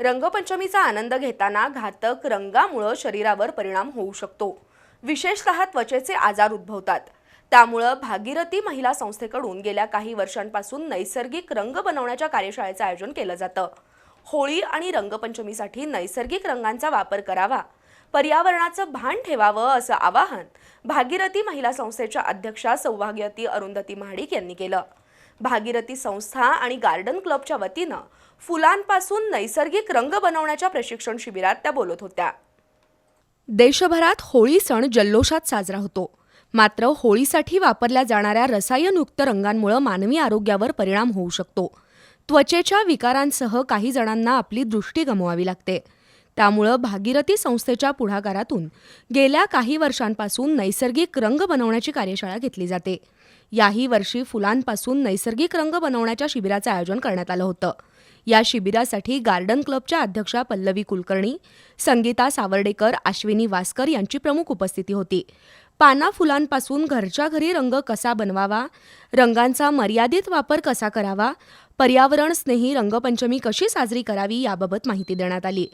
रंगपंचमीचा आनंद घेताना घातक रंगामुळं शरीरावर परिणाम होऊ शकतो. विशेषतः त्वचेचे आजार उद्भवतात. त्यामुळं भागीरथी महिला संस्थेकडून गेल्या काही वर्षांपासून नैसर्गिक रंग बनवण्याच्या कार्यशाळेचं आयोजन केलं जातं. होळी आणि रंगपंचमीसाठी नैसर्गिक रंगांचा वापर करावा. पर्यावरणाचं भान ठेवावं असं आवाहन भागीरथी महिला संस्थेच्या अध्यक्षा सौभाग्यती अरुंधती महाडिक यांनी केलं. भागीरथी संस्था आणि गार्डन क्लबच्या वतीनं फुलांपासून नैसर्गिक रंग बनवण्याच्या प्रशिक्षण शिबिरात त्या बोलत होत्या. देशभरात होळी सण जल्लोषात साजरा होतो. मात्र होळीसाठी वापरल्या जाणाऱ्या रसायनयुक्त रंगांमुळे मानवी आरोग्यावर परिणाम होऊ शकतो. त्वचेच्या विकारांसह काही जणांना आपली दृष्टी गमवावी लागते. त्यामुळं भागीरथी संस्थेच्या पुढाकारातून गेल्या काही वर्षांपासून नैसर्गिक रंग बनवण्याची कार्यशाळा घेतली जाते. याही वर्षी फुलांपासून नैसर्गिक रंग बनवण्याच्या शिबिराचं आयोजन करण्यात आलं होतं. या शिबिरासाठी गार्डन क्लबच्या अध्यक्षा पल्लवी कुलकर्णी संगीता सावर्डेकर अश्विनी वास्कर यांची प्रमुख उपस्थिती होती. पाना फुलांपासून घरच्या घरी रंग कसा बनवावा? रंगांचा मर्यादित वापर कसा करावा? पर्यावरण स्नेही रंगपंचमी कशी साजरी करावी याबाबत माहिती देण्यात आली.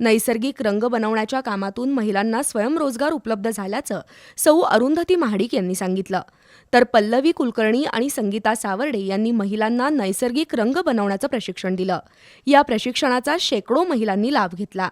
नैसर्गिक रंग बनवण्याच्या कामातून महिलांना स्वयंरोजगार उपलब्ध झाल्याचं सौ अरुंधती महाडिक यांनी सांगितलं. तर पल्लवी कुलकर्णी आणि संगीता सावर्डे यांनी महिलांना नैसर्गिक रंग बनवण्याचं प्रशिक्षण दिलं. या प्रशिक्षणाचा शेकडो महिलांनी लाभ घेतला.